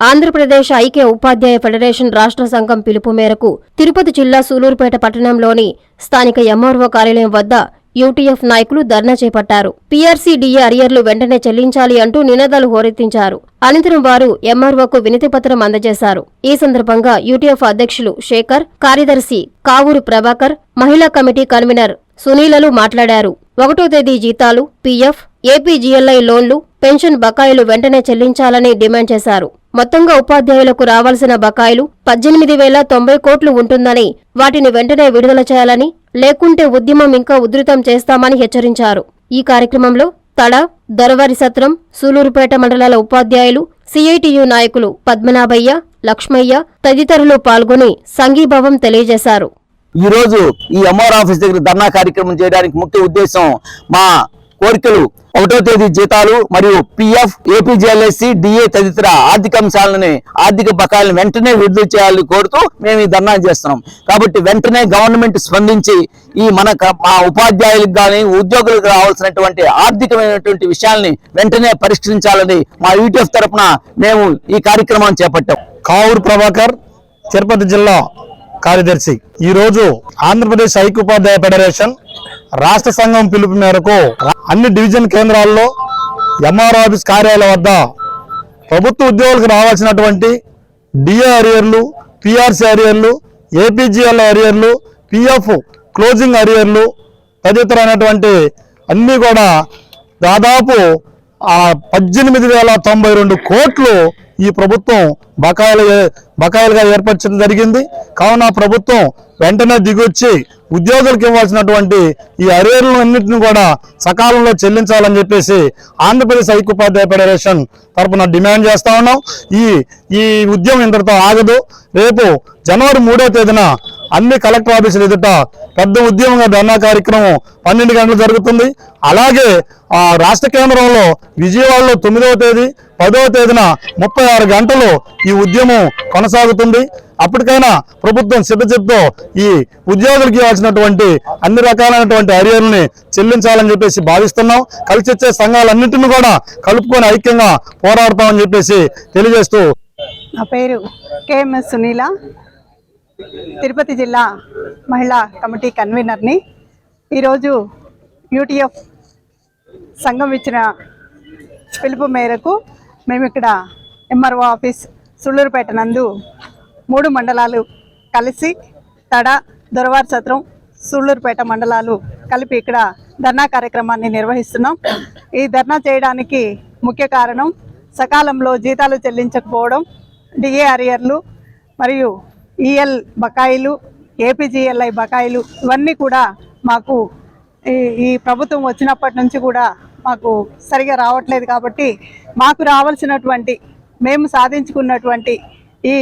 ఆంధ్రప్రదేశ్ ఐక్య ఉపాధ్యాయ ఫెడరేషన్ రాష్ట్ర సంఘం పిలుపు మేరకు తిరుపతి జిల్లా సూలూరుపేట పట్టణంలోని స్థానిక ఎంఆర్ఓ కార్యాలయం వద్ద యూటీఎఫ్ నాయకులు ధర్నా చేపట్టారు. పీఆర్సీడీఏ అరియర్లు వెంటనే చెల్లించాలి అంటూ నినాదాలు హోరెత్తించారు. అనంతరం వారు ఎంఆర్ఓకు వినతిపత్రం అందజేశారు. ఈ సందర్భంగా యూటీఎఫ్ అధ్యక్షులు శేఖర్ కార్యదర్శి కావూరు ప్రభాకర్ మహిళా కమిటీ కన్వీనర్ సునీలలు మాట్లాడారు. ఒకటో తేదీ జీతాలు పీఎఫ్ ఏపీజీఎల్ఐ లోన్లు పెన్షన్ బకాయిలు వెంటనే చెల్లించాలని డిమాండ్ చేశారు. మొత్తంగా ఉపాధ్యాయులకు రావాల్సిన బకాయిలు పద్దెనిమిది వేల తొంభై కోట్లు ఉంటుందని వాటిని వెంటనే విడుదల చేయాలని లేకుంటే ఉద్యమం ఇంకా ఉధృతం చేస్తామని హెచ్చరించారు. ఈ కార్యక్రమంలో తడ దొరవారి సత్రం సూలూరుపేట మండలాల ఉపాధ్యాయులు సిఐటియు నాయకులు పద్మనాభయ్య లక్ష్మయ్య తదితరులు పాల్గొని సంఘీభావం తెలియజేశారు. ఈ రోజు ఈ ఎంఆర్ ఆఫీస్ దగ్గర ధర్నా కార్యక్రమం చేయడానికి ముఖ్య ఉద్దేశం మా కోరికలు. ఒకటో తేదీ జీతాలు మరియు పిఎఫ్ ఏపీజేఎల్ఎస్సి డిఏ తదితర ఆర్థిక అంశాలని ఆర్థిక బకాయిలను వెంటనే విడుదల చేయాలని కోరుతూ మేము ఈ ధర్నా చేస్తున్నాం. కాబట్టి వెంటనే గవర్నమెంట్ స్పందించి ఈ మన మా ఉపాధ్యాయులకు కానీ ఉద్యోగులకు రావాల్సినటువంటి ఆర్థికమైనటువంటి విషయాల్ని వెంటనే పరిష్కరించాలని మా యూటీఎఫ్ తరఫున మేము ఈ కార్యక్రమాన్ని చేపట్టాం. కావూరు ప్రభాకర్ తిరుపతి జిల్లా కార్యదర్శి. ఈ రోజు ఆంధ్రప్రదేశ్ ఐక్యోపాధ్యాయ ఫెడరేషన్ రాష్ట్ర సంఘం పిలుపు మేరకు అన్ని డివిజన్ కేంద్రాల్లో ఎంఆర్ఓ ఆఫీస్ కార్యాలయం వద్ద ప్రభుత్వ ఉద్యోగులకు రావాల్సినటువంటి డిఏ అరియర్లు పిఆర్సీ అరియర్లు ఏపీజీఎల్ అరియర్లు పిఎఫ్ క్లోజింగ్ అరియర్లు తదితరమైనటువంటి అన్నీ కూడా దాదాపు ఆ పద్దెనిమిది వేల తొంభై రెండు కోట్లు ఈ ప్రభుత్వం బకాయిలు బకాయిలుగా ఏర్పరచడం జరిగింది. కావున ప్రభుత్వం వెంటనే దిగొచ్చి ఉద్యోగులకు ఇవ్వాల్సినటువంటి ఈ అరియర్లను అన్నింటిని కూడా సకాలంలో చెల్లించాలని చెప్పేసి ఆంధ్రప్రదేశ్ ఐక్యోపాధ్యాయ ఫెడరేషన్ తరపున డిమాండ్ చేస్తా ఉన్నాం. ఈ ఈ ఉద్యమం ఇంతటితో ఆగదు. రేపు జనవరి మూడో తేదీన అన్ని కలెక్టర్ ఆఫీసులు ఎదుట పెద్ద ఉద్యమంగా ధర్నా కార్యక్రమం పన్నెండు గంటలు జరుగుతుంది. అలాగే ఆ రాష్ట్ర కేంద్రంలో విజయవాడలో తొమ్మిదవ తేదీ పదవ తేదీన ముప్పై ఆరు గంటలు ఈ ఉద్యమం కొనసాగుతుంది. అప్పటికైనా ప్రభుత్వం సిద్ధచిత్తో ఈ ఉద్యోగులకు ఇవ్వాల్సినటువంటి అన్ని రకాలైనటువంటి అరియర్ని చెల్లించాలని చెప్పేసి భావిస్తున్నాం. కలిసి వచ్చే సంఘాలన్నింటినీ కూడా కలుపుకొని ఐక్యంగా పోరాడతామని చెప్పేసి తెలియజేస్తూ నా పేరు కేఎంఎస్ సునీల. తిరుపతి జిల్లా మహిళా కమిటీ కన్వీనర్ని ఈరోజు యూటీఎఫ్ సంఘం ఇచ్చిన పిలుపు మేరకు మేము ఇక్కడ ఎంఆర్ఓ ఆఫీస్ సుళ్ళూరుపేట నందు మూడు మండలాలు కలిసి తడ దొరవారి సత్రం సుళ్ళూరుపేట మండలాలు కలిపి ఇక్కడ ధర్నా కార్యక్రమాన్ని నిర్వహిస్తున్నాం. ఈ ధర్నా చేయడానికి ముఖ్య కారణం సకాలంలో జీతాలు చెల్లించకపోవడం డిఏ అరియర్లు మరియు ఈఎల్ బకాయిలు ఏపీజీఎల్ఐ బకాయిలు ఇవన్నీ కూడా మాకు ఈ ఈ ప్రభుత్వం వచ్చినప్పటి నుంచి కూడా మాకు సరిగా రావట్లేదు కాబట్టి మాకు రావాల్సినటువంటి మేము సాధించుకున్నటువంటి ఈ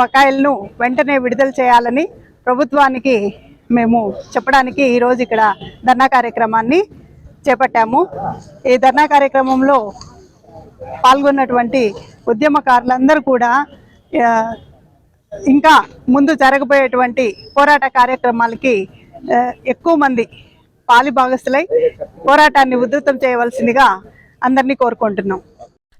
బకాయిలను వెంటనే విడుదల చేయాలని ప్రభుత్వానికి మేము చెప్పడానికి ఈరోజు ఇక్కడ ధర్నా కార్యక్రమాన్ని చేపట్టాము. ఈ ధర్నా కార్యక్రమంలో పాల్గొన్నటువంటి ఉద్యమకారులందరూ కూడా ఇంకా ముందు జరగబోయేటువంటి పోరాట కార్యక్రమాలకి ఎక్కువ మంది పాలిభాగస్తులై పోరాటాన్ని ఉధృతం చేయవలసిందిగా అందరినీ కోరుకుంటున్నాం.